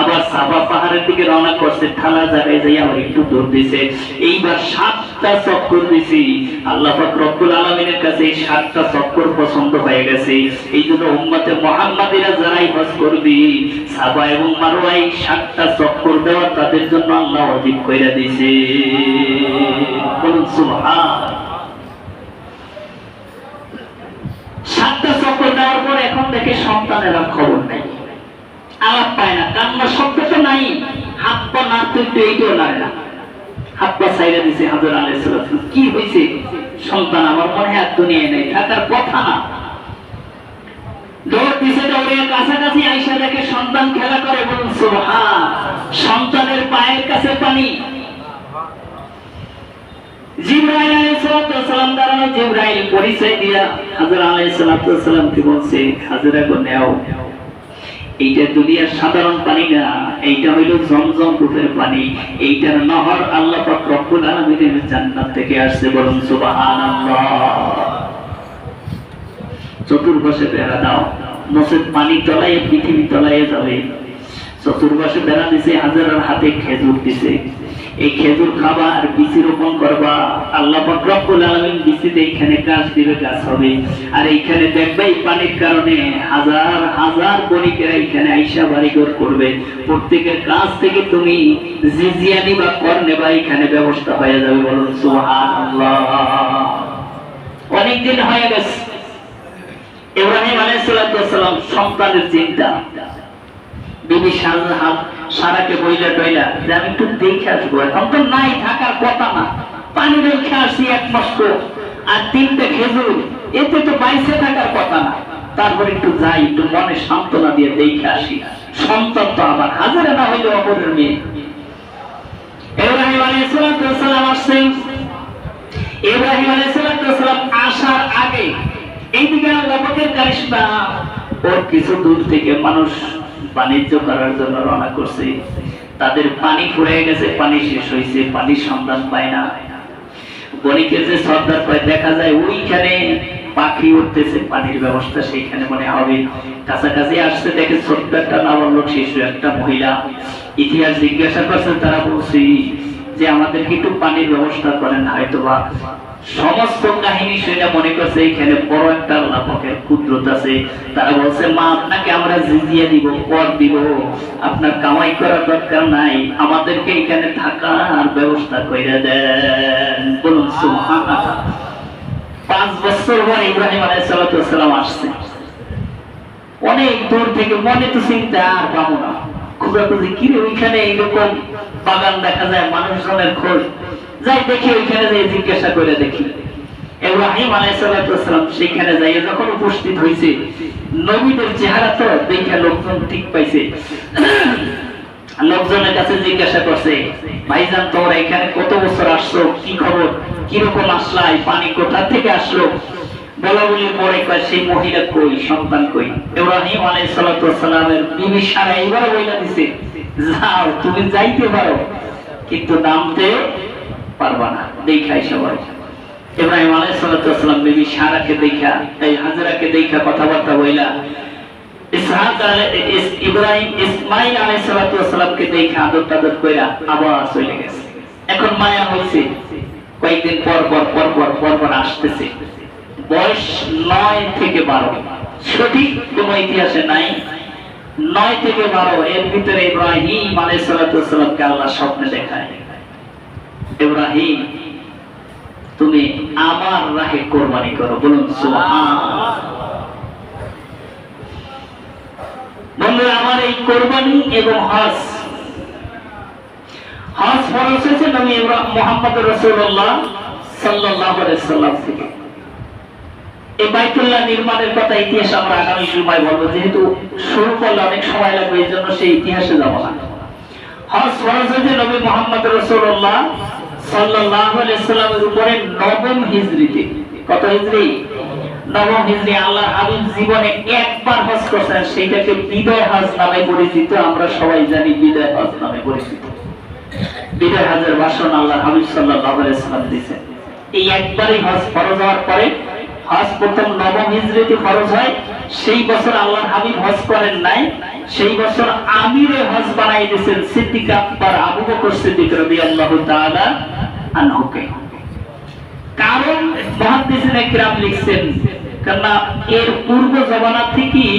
আবার সাবা পাহাড়ের দিকে রওনা করছে ঠালা জায়গায় যাই আবার একটু দৌড় দিছে। এইবার সাতটা চক্কর দিছি। আল্লাহ রব্বুল আলামিনের কাছে এই সাতটা চক্কর পছন্দ হয়ে গেছে। এই জন্য উম্মতে মুহাম্মাদিরা যারাই হজ করবি, সাবা এবং মারওয়া এই সাতটা চক্কর দেওয়া তাদের জন্য আল্লাহ অধিক কইরা দিছে। সাতটা চক্কর দেওয়ার পর এখন দেখে সন্তানের খবর নেই। আলাপ পায় না। কান্না শব্দ তো নাই। হাত পা না তুলতে এইটাও না। হাত পা সাইরা দিছে হাজার আলাইসালাম কি হয়েছে সন্তান আমার মনে হয় দুনিয়ায় নেই। থাকার কথা না। দৌড় দিছে দৌড়ে কাছাকাছি আইসা দেখে সন্তান খেলা করে বলুন, সুবহান। সন্তানের পায়ের কাছে পানি। জিব্রাইল আলাইহিস সালাম দাঁড়ানো। জিব্রাইল পরিচয় দিয়া হাজর আলাইহিস সালামকে বলছে, হাজরা গো নেও। এইটা দুনিয়ার সাধারণ পানি না, এইটা হইল জমজম রূপের পানি। এইটার নহর আল্লাহ পাক রব্বুল আলামিনের জান্নাত থেকে আসছে বলুন সুবহানাল্লাহ। চতুর্পাশে বেড়া দাও নসের পানি তলায়, পৃথিবী তলায় যাবে। চতুর্পাশে বেড়া দিছে, হাজারের হাতে খেজুর দিছে। এই খেজুর খাবা আর বিচি রোপণ করবা। আল্লাহ পাক রব্বুল আলামিন বিচিতে এইখানে গাছ দিবে, গাছ হবে। আর এইখানে দেখবে এই পানির কারণে হাজার হাজার বণিকেরা এইখানে আইসা বাড়িঘর করবে। প্রত্যেকের কাছ থেকে তুমি জিজিয়া নিবা কর নেবা, এইখানে ব্যবস্থা হয়ে যাবে বলুন, সুবহানাল্লাহ। অনেকদিন হয়ে গেছে। ইব্রাহিম আলাইহিসসালাম সন্তানের চিন্তা বিবি শাহজাহান সারাকে বইলা টইলা আমি একটু দেখে আসব। এখন তো নাই, থাকার কথা না। পানি রেখে আসি এক মস্ত। আর তিনটে খেজুর, এতে তো বাইসে থাকার কথা না। তারপর একটু যাই, একটু মনে সান্ত্বনা দিয়ে দেখে আসি। সন্তান তো আবার হাজারে না হইলে অপরের মেয়ে। ইব্রাহিম আসছেন। ইব্রাহিম আলাইহিসসালাম আসার আগে, এইদিকে আল্লাহ পাকের কারিশমা ওর কিছু দূর থেকে মানুষ বাণিজ্য করার জন্য রওনা করছে। তাদের পানি ফুরিয়ে গেছে, পানি শেষ হয়েছে পানির সন্ধান পায় না। বণিকের যে সর্দার পায়, দেখা যায় ওইখানে পাখি উঠতেছে, পানির ব্যবস্থা সেইখানে মনে হবে। কাছাকাছি আসছে, দেখে ছোট্ট একটা নাবালক শিশু, একটা মহিলা। ইতিহাস জিজ্ঞাসা করছে, তারা বলছি যে, আমাদেরকে একটু পানির ব্যবস্থা করেন হয়তো বা সমস্ত কাহিনী সেটা মনে করছে, এখানে বড় একটা লাভকের কুদরত আছে। তারা বলছে, মা, আপনাকে আমরা জিজিয়ে দিব, পর দিব। আপনার কামাই করার দরকার নাই। আমাদেরকে এখানে থাকার ব্যবস্থা করে দেন। বলুন পাঁচ বছর পর ইব্রাহিম আলাইসালাম আসছে। অনেক দূর থেকে মনে তো চিন্তা, আর পাবো না। খোঁজাখুঁজি, কি ওইখানে এইরকম বাগান দেখা যায়, মানুষজনের খোঁজ। যাই দেখি, ওইখানে যাই জিজ্ঞাসা করে দেখি। ইব্রাহিম আলাইসালাম সেখানে যাই যখন উপস্থিত হয়েছে নবীদের চেহারা তো দেখে লোকজন ঠিক পাইছে। লোকজনের কাছে জিজ্ঞাসা করছে, ভাইজান তোমরা এখানে কত বছর আসছো? কি খবর? কীরকম আসলা এই পানি কোথা থেকে আসলো? বলা বলি পরে সেই মহিলা কই? সন্তান কই? ইব্রাহিম আলাইহিস সালামের বিবি সারা এবার বইলা দিছে, যাও, তুমি যাইতে পারো। কিন্তু নামতে পারবা না দেখাই সবাই। ইব্রাহিম আলাইহিস সালাম বিবি সারাকে দেখা এই দেখা কথাবার্তা ইব্রাহিম, ইসমাইল আলাইহিস সালামকে দেখা আদর টাদর কইরা আবার চলে গেছে। এখন মায়া হইছে, কয়েকদিন পর পর পর পর পর পর আসতেছে। বয়স নয় থেকে বারো। সঠিক কোন ইতিহাসে নাই। নয় থেকে বারো, এর ভিতরে ইব্রাহিম আলাইসালামকে আল্লাহ স্বপ্নে দেখায়। ইব্রাহিম, তুমি আমার রাহে কোরবানি করো। বলুন বন্ধুরা, আমার এই কোরবানি এবং হজ হজ ফরজ হয়েছে নবী মোহাম্মদ রাসূলুল্লাহ সাল্লাল্লাহু আলাইহি সাল্লাম থেকে। এই বাইতুল্লাহ নির্মাণের কথা ইতিহাস আমরা আগামী সময় বলব। যেহেতু শুরু করলে অনেক সময় লাগবে, এই জন্য সেই ইতিহাসে যাব না। ফরজ হয়েছে নবী মোহাম্মদ রাসূলুল্লাহ সাল্লামের উপরে নবম কত নবম আল্লাহ জীবনে একবার হজ নামে পরিচিত, আমরা সবাই জানি হজ নামে পরিচিত। ভাষণ আল্লাহ হাবিব দিয়েছেন। এই একবারই হজ ফরজ হওয়ার পরে, হজ প্রথম নবম ফরজ হয়, সেই বছর আল্লাহ হাবিব হজ করেন নাই, সেই বছর আমিরে হজ বানাই দিয়েছেন সিদ্দিক আকবর, আবু বকর সিদ্দিক রাদিয়াল্লাহু তাআলা। কারণ লিখছেন, কেননা এর পূর্ব জমানা থেকেই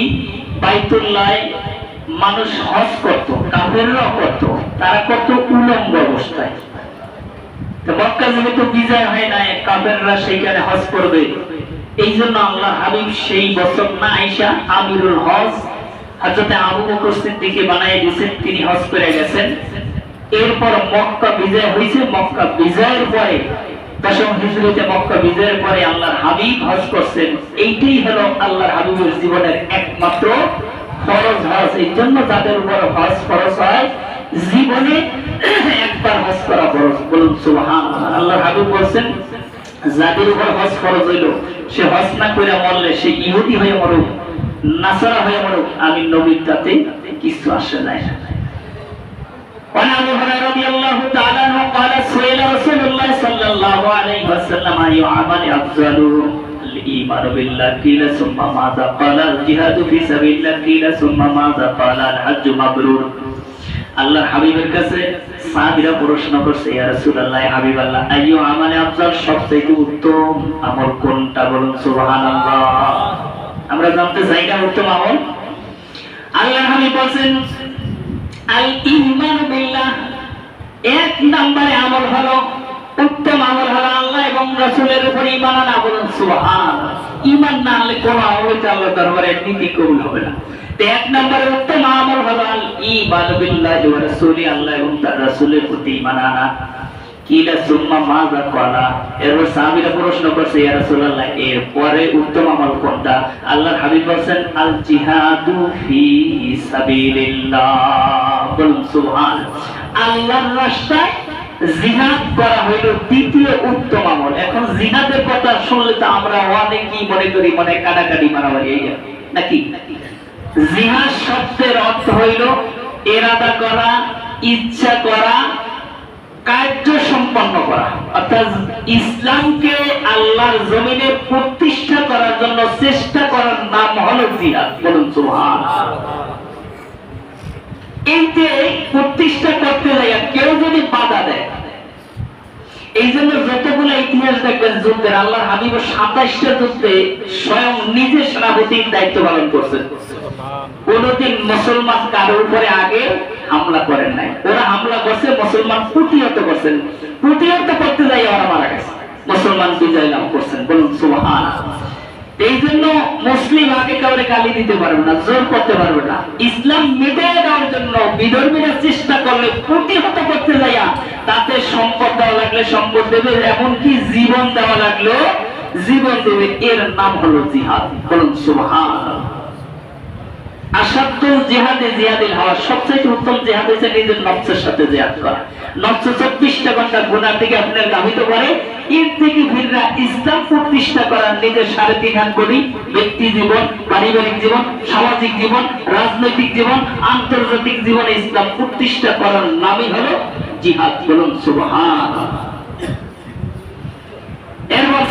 বাইতুল্লাহ মানুষ হজ করত কাফেররাও করত, তারা করত অবস্থায়। মক্কা যেহেতু বিজয় হয় নাই, কাফেররা সেইখানে হজ করবে। এই জন্য আল্লাহ হাবিব সেই বছর না আইসা আমিরুল হজ হজরতে আবু বকর সিদ্দিকে বানাই দিয়েছেন, তিনি হজ করে গেছেন। এরপর মক্কা বিজয় হয়েছে, মক্কা বিজয়ের পরে, দশম হিজরিতে মক্কা বিজয়ের পরে আল্লাহর হাবিব হজ করছেন। এইটাই হলো আল্লাহর হাবিবের জীবনের একমাত্র ফরজ হজ। এই জন্য যাদের উপর হজ ফরজ হয়। জীবনে একবার হজ করা ফরজ। বলুন সুবহান আল্লাহর হাবিব বলছেন, যাদের উপর হজ ফরজ হইল, সে হজ না করে মরলে সে ইহুদি হয়ে মরুক, নাসারা হয়ে মরুক। আমি নবীর তাতে কিছু আসে নাই। قال سئل رسول الله صلى الله عليه وسلم اي عمل افضل الايمان بالله قيل ثم ماذا قال الجهاد في سبيل الله قيل ثم ماذا قال الحج مبرور আল্লাহর হাবিবের কাছে সাহাবীরা প্রশ্ন করছে ইয়া রাসূলুল্লাহ হাবিব আল্লাহ আইয়ু আমালে আফজাল সবচেয়ে উত্তম আমল কোনটা বলুন সুবহানাল্লাহ আমরা জানতে চাই না উত্তম আমল আল্লাহর হাবিব বলেন আল ঈমান বিল্লাহ এক নম্বরে আমল হলো, উত্তম আমল হলো আল্লাহ এবং রাসূলের উপর ঈমান আনা বলুন সুবহান ঈমান না আনলে কোন আমল আল্লাহ দরবারে নীতি কবুল হবে না। এক নম্বরে উত্তম আমল হলো আল ঈমান আল্লাহ এবং তার রাসূলের প্রতি ঈমান আনা। কিলা সুম্মা ক্বালা? এরপর প্রশ্ন করছে, ইয়া রাসূলুল্লাহ উত্তম আমল কোনটা? আল্লাহর হাবিব বলেন আল জিহাদু ফি সাবিলিল্লাহ। বলুন আল্লাহর রাস্তায় জিহাদ করা হইল দ্বিতীয় উত্তম আমল। এখন জিহাদের কথা শুনলে তো আমরা অনেকেই মনে করি মনে কাটাকাটি মারামারি, এই নাকি? জিহাদ শব্দের অর্থ হইল এরাদা করা, ইচ্ছা করা, কার্য সম্পন্ন করা। অর্থাৎ ইসলামকে আল্লাহর জমিনে প্রতিষ্ঠা করার জন্য চেষ্টা করার নাম হলো জিহাদ। বলুন সুবহান এই যে প্রতিষ্ঠা করতে যাইয়া কেউ যদি বাধা দেয় এই জন্য যতগুলো ইতিহাস দেখবেন যুদ্ধের, আল্লাহর হাবিব সাতাইশটা যুদ্ধে স্বয়ং নিজে সেনাপতির দায়িত্ব পালন করছেন। কোনদিন মুসলমান কারোর উপরে আগে হামলা করেন নাই। ওরা হামলা করছে, মুসলমান প্রতিহত করছেন। প্রতিহত করতে যাই, ওরা মারা গেছে। মুসলমান বিজয় লাভ করছেন। বলুন সুবহান এই জন্য মুসলিম আগে কাউরে গালি দিতে পারবে না, জোর করতে পারবে না। ইসলাম মিটিয়ে দেওয়ার জন্য বিধর্মীরা চেষ্টা করলে প্রতিহত করতে যাইয়া তাতে সম্পদ দেওয়া লাগলে সম্পদ দেবে, এমনকি জীবন দেওয়া লাগল জীবন দেবে। এর নাম হলো জিহাদ। বলুন সুবহান সামাজিক জীবন, রাজনৈতিক জীবন, আন্তর্জাতিক জীবনে ইসলাম প্রতিষ্ঠা করার নামই হলো জিহাদ বলুন সুবহান এরপর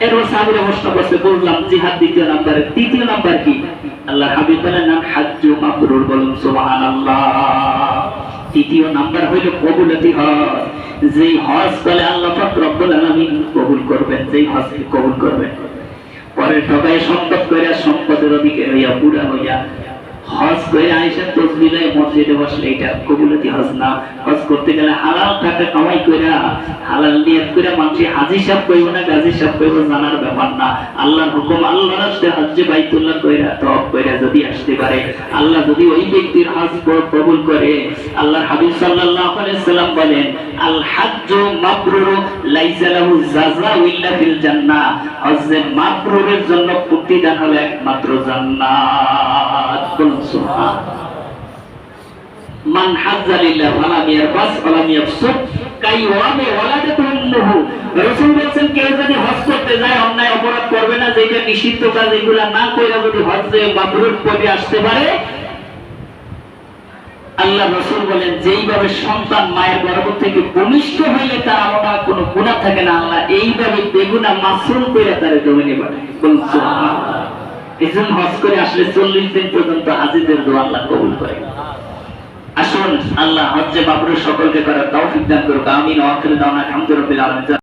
এরপর সাহাবীরা প্রশ্ন করছে, বললাম, জিহাদ দ্বিতীয় নাম্বারে, তৃতীয় নাম্বার কি? আল্লাহ হাবিব নাম হাজ্জু মাবরুর বলুন, সুবহানাল্লাহ। তৃতীয় নাম্বার হইল কবুলতি হজ। যেই হজ বলে আল্লাহ পাক রব্বুল আলামিন কবুল করবেন, যেই হজকে কবুল করবেন। পরে সবাই সম্পদ করিয়া সম্পদের অধিকারী হইয়া বুড়া হইয়া হজ করে আইসা তসবিলে মসজিদে বসলে এটা কবুলতি হজ না। হজ করতে গেলে হালাল টাকা কামাই কইরা, হালাল নিয়ত করে মানুষ হাজি সাহেব কইব না গাজী সাহেব কইব জানার ব্যাপার না। আল্লাহর হুকুম আল্লাহ রাস্তে হজ্জে বাইতুল্লাহ কইরা, তওয়াব কইরা যদি আসতে পারে, আল্লাহ যদি ওই ব্যক্তির হজ কবুল করে, আল্লাহর হাবিব সাল্লাল্লাহু আলাইহি সাল্লাম বলেন, আল হাজ্জু মাবরুরু লাইসা লাহু জাযাউ ইল্লা ফিল জান্নাহ। হজ্জে মাবরুরের জন্য প্রতিদান হলো একমাত্র জান্নাত। মান হাজ্জা লিল্লাহ ফালাম ইয়ারবাস ফালাম ইয়াফসুক কাইওয়ামে ওয়ালাদাতু উম্মুহু। রাসূল কেউ যদি হজ করতে যায়, অন্যায় অপরাধ করবে না, যেটা নিষিদ্ধ কাজ এগুলা না কইরা যদি মাবরুর আসতে পারে, আল্লাহ রসুল বলেন, যেইভাবে সন্তান মায়ের গর্ভ থেকে ভূমিষ্ঠ হইলে তার আমরা কোনো গুণা থাকে না, আল্লাহ এইভাবে বেগুনা মাসরুম করে তার জমিনে পাঠায়। জন্য হজ করে আসলে চল্লিশ দিন পর্যন্ত হাজিদের দোয়া আল্লাহ কবুল করে। আসুন আল্লাহ হজ্জে বাবরের সকলকে করার তৌফিক দান করুক। আমিন। ওয়াকিল দাওনা আলহামদুলিল্লাহ।